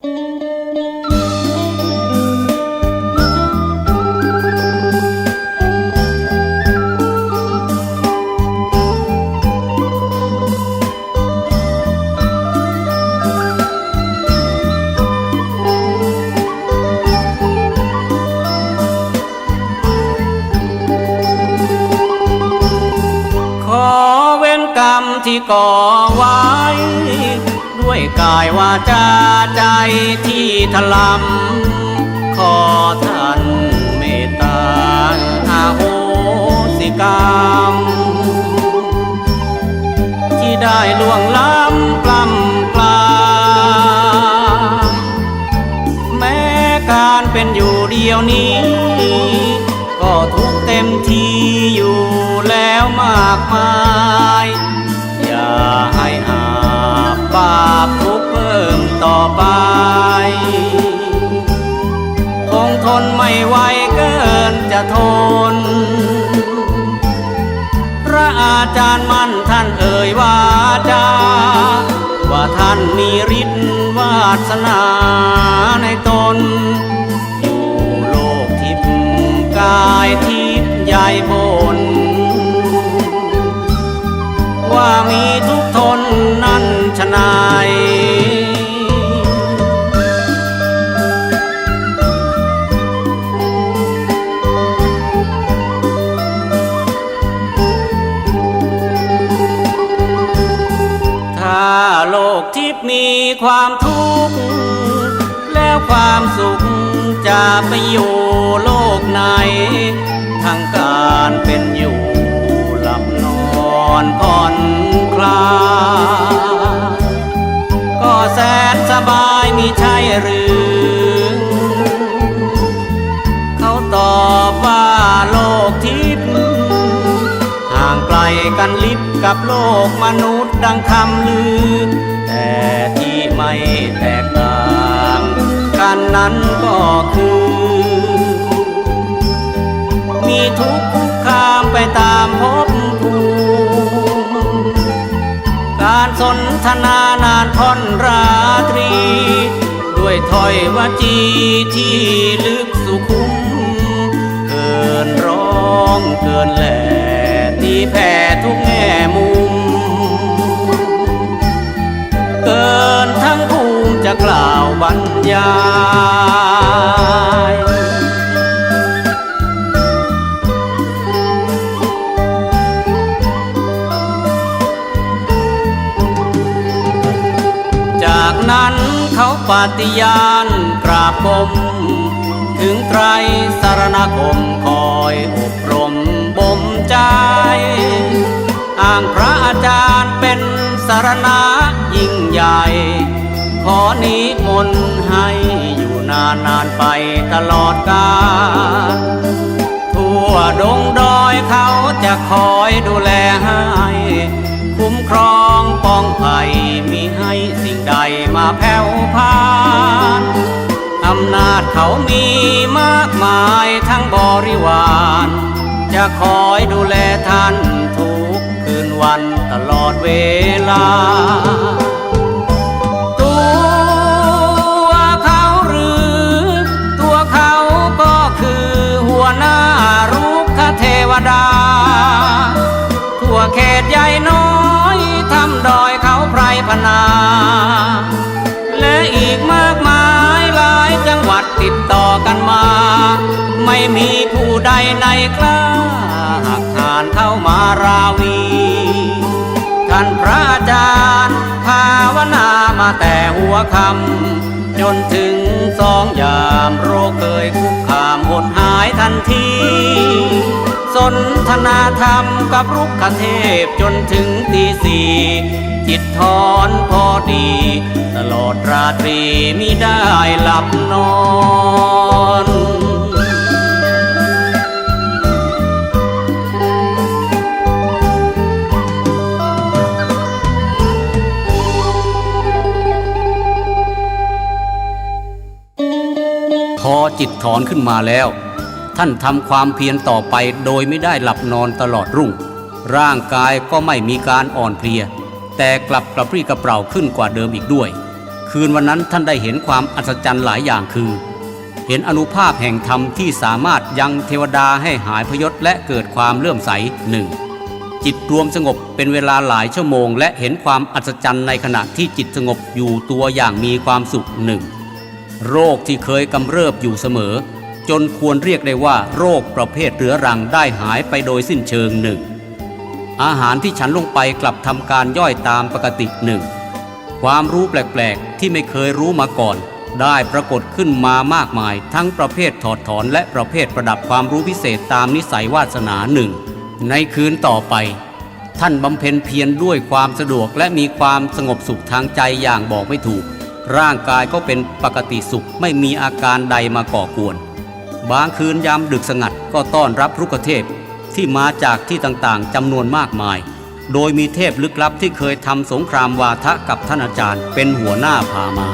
ขอเว้นกรรมที่ก่อไว้ ด้วยกายวาจาใจที่ถลำขอท่านเมตตาอาโหสิกรรมที่ได้ล่วงล้ นไม่ไหวเกินจะทน พระอาจารย์มั่นท่านเอ่ยวาจา ว่าท่านมีฤทธิ์วาสนาในตน อยู่โลกทิพย์กายทิพย์ใหญ่บ ความทุกข์ แล้วความสุขจะไปอยู่โลกไหนทั้งการเป็นอยู่หลับนอนผ่อนคลายก็แสนสบายมีใช่หรือ เขาตอบว่าโลกทิพย์ห่างไกลกันลิบกับโลกมนุษย์ดังคำลือ นั้นก็คือ มีทุกข์คุกคามไปตามภพภูมิการสนทนานานพ่อนราตรี ด้วยถ้อยวจีที่ลึกสุขุม เกินร้องเกินแหล่ตีแผ่ทุกแง่มุม เกินทั้งภูมิจะกล่าว ยายจากนั้นเขาปฏิญาณกราบกรมถึงไตรสารณคมคอยอบรมบ่มใจ อ้างพระอาจารย์เป็นสารณะยิ่งใหญ่ ขอนิมนต์ให้อยู่นานนานไปตลอดกาลทั่วดงดอยเขาจะคอยดูแลให้ คุ้มครองป้องภัยมีให้สิ่งใดมาแผ่วพานอำนาจเขามีมากมายทั้งบริวาร จะคอยดูแลท่านทุกคืนวันตลอดเวลา ดา ทั่วเขตใหญ่น้อยทำดอยเขาไพรพนา และอีกมากมายหลายจังหวัดติดต่อกันมา ไม่มีผู้ใดในกล้าหักหานเข้ามาราวีท่านพระอาจารย์ภาวนามาแต่หัวคำจนถึงสองยามโรคเคยคุกคามหดหายทันที สนทนาธรรมกับรุกขเทพจนถึงตีสี่จิตทอนพอดี ตลอดราตรีมิได้หลับนอนพอจิตถอนขึ้นมาแล้ว ท่านทำความเพียรต่อไปโดยไม่ได้หลับนอนตลอดรุ่ง ร่างกายก็ไม่มีการอ่อนเพลีย แต่กลับกระปรี้กระเปร่าขึ้นกว่าเดิมอีกด้วย คืนวันนั้นท่านได้เห็นความอัศจรรย์หลายอย่างคือ เห็นอนุภาพแห่งธรรมที่สามารถยังเทวดาให้หายพยศและเกิดความเลื่อมใสหนึ่งจิตรวมสงบเป็นเวลาหลายชั่วโมง และเห็นความอัศจรรย์ในขณะที่จิตสงบอยู่ตัวอย่างมีความสุขหนึ่งโรคที่เคยกำเริบอยู่เสมอ จนควรเรียกได้ว่าโรคประเภทเรื้อรังได้หายไปโดยสิ้นเชิงหนึ่ง อาหารที่ฉันลงไปกลับทำการย่อยตามปกติหนึ่ง ความรู้แปลกๆ ที่ไม่เคยรู้มาก่อน ได้ปรากฏขึ้นมามากมาย ทั้งประเภทถอดถอนและประเภทประดับความรู้พิเศษตามนิสัยวาสนาหนึ่ง ในคืนต่อไป ท่านบำเพ็ญเพียรด้วยความสะดวกและมีความสงบสุขทางใจอย่างบอกไม่ถูก ร่างกายก็เป็นปกติสุขไม่มีอาการใดมาก่อกวน บางคืนยามดึกสงัดก็ต้อนรับรุกเทพที่มาจากที่ต่างๆจำนวนมากมาย โดยมีเทพลึกลับที่เคยทำสงครามวาทะกับท่านอาจารย์เป็นหัวหน้าพามา